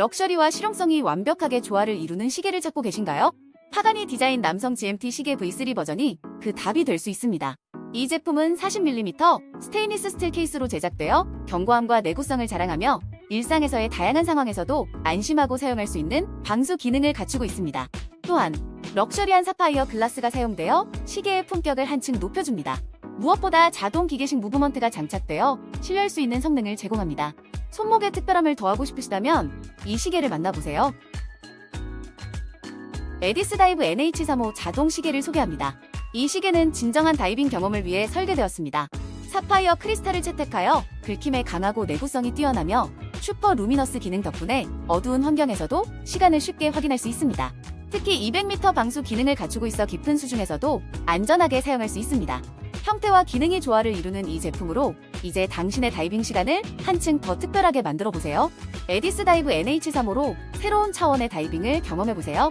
럭셔리와 실용성이 완벽하게 조화를 이루는 시계를 찾고 계신가요? 파가니 디자인 남성 GMT 시계 V3 버전이 그 답이 될 수 있습니다. 이 제품은 40mm 스테인리스 스틸 케이스로 제작되어 견고함과 내구성을 자랑하며 일상에서의 다양한 상황에서도 안심하고 사용할 수 있는 방수 기능을 갖추고 있습니다. 또한 럭셔리한 사파이어 글라스가 사용되어 시계의 품격을 한층 높여줍니다. 무엇보다 자동 기계식 무브먼트가 장착되어 신뢰할 수 있는 성능을 제공합니다. 손목의 특별함을 더하고 싶으시다면 이 시계를 만나보세요. 에디스 다이브 NH35 자동 시계를 소개합니다. 이 시계는 진정한 다이빙 경험을 위해 설계되었습니다. 사파이어 크리스탈을 채택하여 긁힘에 강하고 내구성이 뛰어나며 슈퍼 루미너스 기능 덕분에 어두운 환경에서도 시간을 쉽게 확인할 수 있습니다. 특히 200m 방수 기능을 갖추고 있어 깊은 수중에서도 안전하게 사용할 수 있습니다. 형태와 기능이 조화를 이루는 이 제품으로 이제 당신의 다이빙 시간을 한층 더 특별하게 만들어 보세요. 에디스 다이브 NH35로 새로운 차원의 다이빙을 경험해 보세요.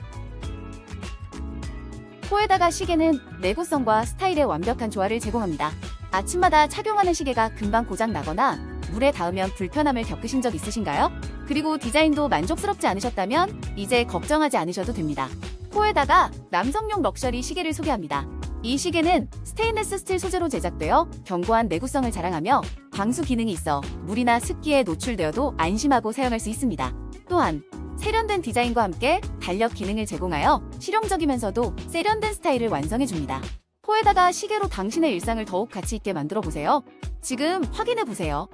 코에다가 시계는 내구성과 스타일의 완벽한 조화를 제공합니다. 아침마다 착용하는 시계가 금방 고장 나거나 물에 닿으면 불편함을 겪으신 적 있으신가요? 그리고 디자인도 만족스럽지 않으셨다면 이제 걱정하지 않으셔도 됩니다. 코에다가 남성용 럭셔리 시계를 소개합니다. 이 시계는 스테인레스 스틸 소재로 제작되어 견고한 내구성을 자랑하며 방수 기능이 있어 물이나 습기에 노출되어도 안심하고 사용할 수 있습니다. 또한 세련된 디자인과 함께 달력 기능을 제공하여 실용적이면서도 세련된 스타일을 완성해줍니다. 포에다가 시계로 당신의 일상을 더욱 가치 있게 만들어 보세요. 지금 확인해 보세요.